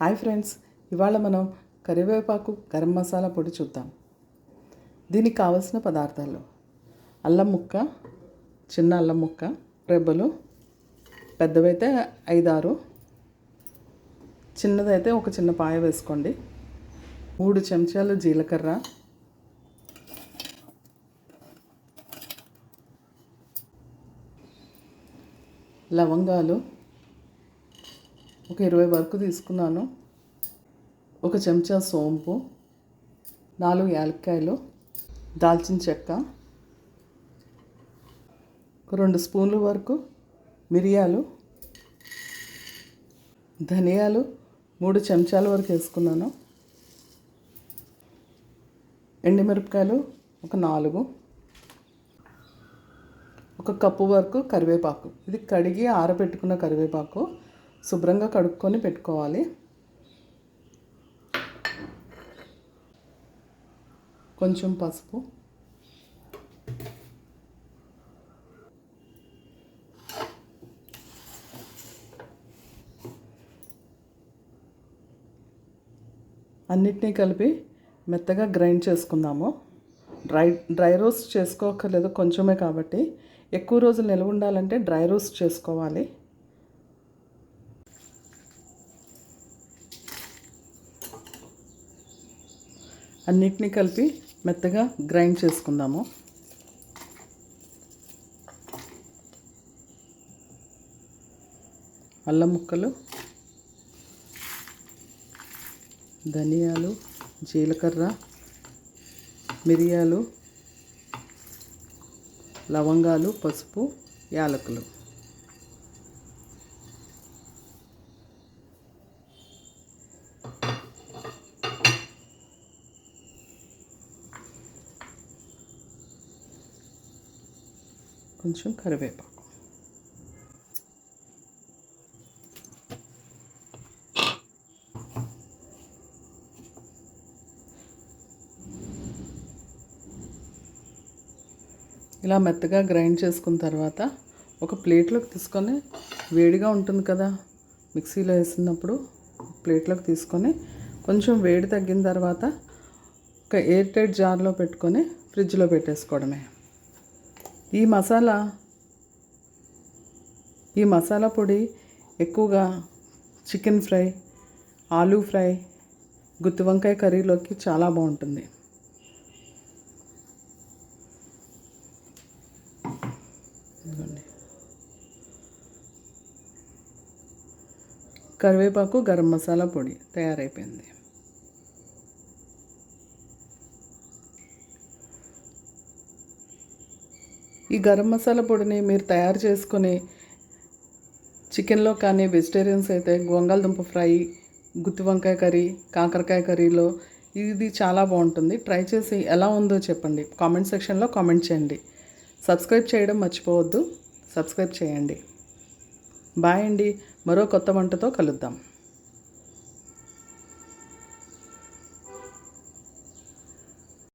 Hi friends ఇవాళ మనం కరివేపాకు గరం మసాలా పొడి చూద్దాం. దీనికి కావలసిన పదార్థాలు అల్లం ముక్క చిన్న అల్లం ముక్క రెబ్బలు పెద్దవైతే ఐదారు చిన్నదైతే ఒక చిన్న పాయ వేసుకోండి. మూడు చెంచాలు జీలకర్ర లవంగాలు ఒక ఇరవై వరకు తీసుకున్నాను. ఒక చెంచా సోంపు నాలుగు యాలక్కాయలు దాల్చిన చెక్క ఒక రెండు స్పూన్ల వరకు మిరియాలు ధనియాలు మూడు చెంచాల వరకు వేసుకున్నాను. ఎండుమిరపకాయలు ఒక నాలుగు ఒక కప్పు వరకు కరివేపాకు. ఇది కడిగి ఆరబెట్టుకున్న కరివేపాకు. శుభ్రంగా కడుక్కొని పెట్టుకోవాలి. కొంచెం పసుపు. అన్నిటినీ కలిపి మెత్తగా గ్రైండ్ చేసుకుందాము. డ్రై డ్రై రోస్ట్ చేసుకోకర్లేదు కొంచెమే కాబట్టి. ఎక్కువ రోజులు నిల్వ ఉండాలంటే డ్రై రోస్ట్ చేసుకోవాలి. అన్నిటినీ కలిపి మెత్తగా గ్రైండ్ చేసుకుందాము. అల్లం ముక్కలు ధనియాలు జీలకర్ర మిరియాలు లవంగాలు పసుపు యాలకులు. కొంచెం కరివేపాకు. ఇలా మెత్తగా గ్రైండ్ చేసుకున్న తర్వాత ఒక ప్లేట్లోకి తీసుకొని వేడిగా ఉంటుంది కదా మిక్సీలో వేసినప్పుడు ప్లేట్లోకి తీసుకొని కొంచెం వేడి తగ్గిన తర్వాత ఒక ఎయిర్ టైట్ జార్లో పెట్టుకొని ఫ్రిడ్జ్లో పెట్టేసుకోవడమే. ఈ మసాలా ఈ మసాలా పొడి ఎక్కువగా చికెన్ ఫ్రై ఆలూ ఫ్రై గుత్తి వంకాయ కర్రీలోకి చాలా బాగుంటుంది. కరివేపాకు గరం మసాలా పొడి తయారైపోయింది. ఈ గరం మసాలా పొడిని మీరు తయారు చేసుకునే చికెన్లో కానీ వెజిటేరియన్స్ అయితే గొంగళదుంప ఫ్రై గుత్తి వంకాయ కర్రీ కాకరకాయ కర్రీలో ఇది చాలా బాగుంటుంది. ట్రై చేసి ఎలా ఉందో చెప్పండి. కామెంట్ సెక్షన్లో కామెంట్ చేయండి. సబ్స్క్రైబ్ చేయడం మర్చిపోవద్దు. సబ్స్క్రైబ్ చేయండి. బాయ్ అండి. మరో కొత్త వంటతో కలుద్దాం.